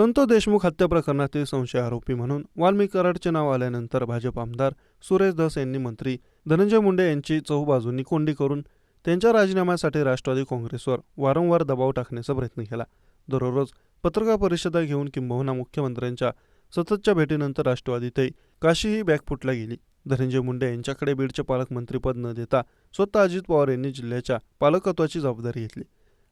संतो देशमुख हत्या प्रकरणातील संशय आरोपी म्हणून वाल्मिक कराडचे नाव आल्यानंतर भाजप आमदार सुरेश धस यांनी मंत्री धनंजय मुंडे यांची चहूबाजूंनी कोंडी करून त्यांच्या राजीनाम्यासाठी राष्ट्रवादी काँग्रेसवर वारंवार दबाव टाकण्याचा प्रयत्न केला. दररोज पत्रकार परिषदा घेऊन किंबहुना मुख्यमंत्र्यांच्या सततच्या भेटीनंतर राष्ट्रवादीतही काशीही बॅकफुटला गेली. धनंजय मुंडे यांच्याकडे बीडचे पालकमंत्रीपद न देता स्वतः अजित पवार यांनी जिल्ह्याच्या पालकत्वाची जबाबदारी घेतली.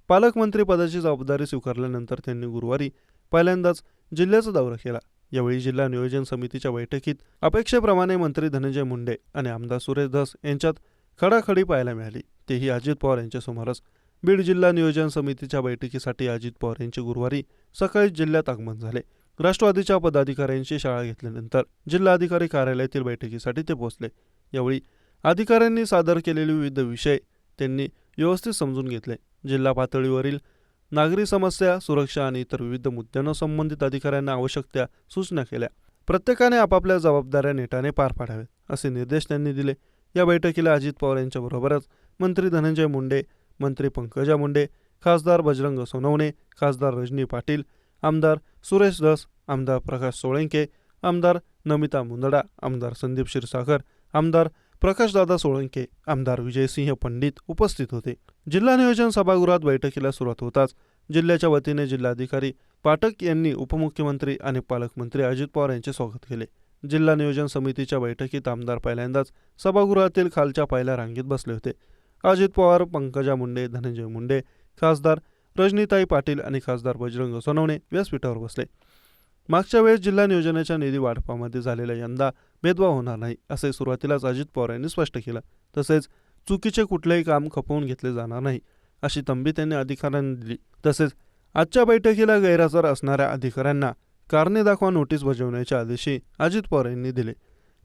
पालकमंत्रीपदाची जबाबदारी स्वीकारल्यानंतर त्यांनी गुरुवारी पहिल्यांदाच जिल्ह्याचा दौरा केला. यावेळी जिल्हा नियोजन समितीच्या बैठकीत अपेक्षेप्रमाणे मंत्री धनंजय मुंडे आणि आमदार सुरेश धस यांच्यात खडाखडी पाहायला मिळाली. तेही अजित पवार यांच्यासमोरच बीड जिल्हा नियोजन समितीच्या बैठकीसाठी अजित पवार यांचे गुरुवारी सकाळी जिल्ह्यात आगमन झाले. राष्ट्रवादीच्या पदाधिकाऱ्यांची शाळा घेतल्यानंतर जिल्हाधिकारी कार्यालयातील बैठकीसाठी ते पोहोचले. यावेळी अधिकाऱ्यांनी सादर केलेले विविध विषय त्यांनी व्यवस्थित समजून घेतले. जिल्हा पातळीवरील नागरी समस्या सुरक्षा आणि इतर विविध मुद्द्यांना संबंधित अधिकाऱ्यांना आवश्यक त्या सूचना केल्या. प्रत्येकाने आपापल्या जबाबदाऱ्या नेटाने पार पाडाव्यात असे निर्देश त्यांनी दिले. या बैठकीला अजित पवार यांच्याबरोबरच मंत्री धनंजय मुंडे मंत्री पंकजा मुंडे खासदार बजरंग सोनवणे खासदार रजनी पाटील आमदार सुरेश दस आमदार प्रकाश सोळंके आमदार नमिता मुंदडा आमदार संदीप क्षीरसागर आमदार प्रकाशदादा सोळंके आमदार विजयसिंह पंडित उपस्थित होते. जिल्हा नियोजन सभागृहात बैठकीला सुरुवात होताच जिल्ह्याच्या वतीने जिल्हाधिकारी पाठक यांनी उपमुख्यमंत्री आणि पालकमंत्री अजित पवार यांचे स्वागत केले. जिल्हा नियोजन समितीच्या बैठकीत आमदार पहिल्यांदाच सभागृहातील खालच्या पहिल्या रांगेत बसले होते. अजित पवार पंकजा मुंडे धनंजय मुंडे खासदार रजनीताई पाटील आणि खासदार बजरंग सोनवणे व्यासपीठावर बसले. मागच्या वेळेस जिल्हा नियोजनाच्या निधी वाटपामध्ये झालेला यंदा भेदभाव होणार नाही असे सुरुवातीलाच अजित पवार यांनी स्पष्ट केलं. तसेच चुकीचे कुठलेही काम खपवून घेतले जाणार नाही अशी तंबी त्यांनी अधिकाऱ्यांना दिली. तसेच आजच्या बैठकीला गैरहजर असणाऱ्या अधिकाऱ्यांना कारणे दाखवा नोटीस बजावण्याचे आदेशही अजित पवार यांनी दिले.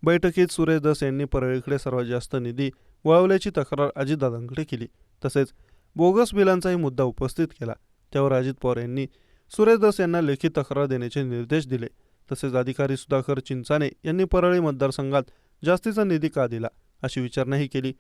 बैठकीत सुरेश दस यांनी परळीकडे सर्वात जास्त निधी वळवल्याची तक्रार अजितदादांकडे केली. तसेच बोगस बिलांचाही मुद्दा उपस्थित केला. त्यावर अजित पवार यांनी सुरेशदास यांना लेखी तक्रार देण्याचे निर्देश दिले. तसेच अधिकारी सुधाकर चिंचाने यांनी परळी मतदारसंघात जास्तीचा निधी का दिला अशी विचारणाही केली.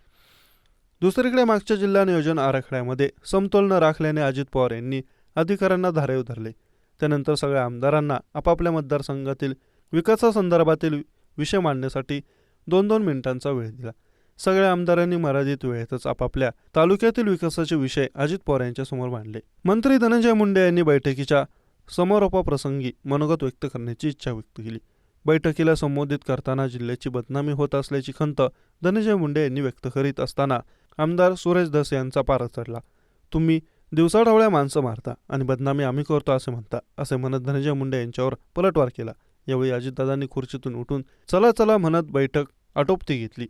दुसरीकडे मागच्या जिल्हा नियोजन आराखड्यामध्ये समतोल न राखल्याने अजित पवार यांनी अधिकाऱ्यांना धारेव धरले त्यानंतर सगळ्या आमदारांना आपापल्या मतदारसंघातील विकासासंदर्भातील विषय मांडण्यासाठी दोन दोन मिनिटांचा वेळ दिला. सगळ्या आमदारांनी मर्यादित वेळेतच आपापल्या तालुक्यातील विकासाचे विषय अजित पवार यांच्यासमोर मांडले. मंत्री धनंजय मुंडे यांनी बैठकीच्या समारोपाप्रसंगी मनोगत व्यक्त करण्याची इच्छा व्यक्त केली. बैठकीला संबोधित करताना जिल्ह्याची बदनामी होत असल्याची खंत धनंजय मुंडे यांनी व्यक्त करीत असताना आमदार सुरेश धस यांचा पारा चढला. तुम्ही दिवसाढवळ्या माणसं मारता आणि बदनामी आम्ही करतो असे म्हणता असे म्हणत धनंजय मुंडे यांच्यावर पलटवार केला. यावेळी अजितदादांनी खुर्चीतून उठून चला चला म्हणत बैठक आटोपती घेतली.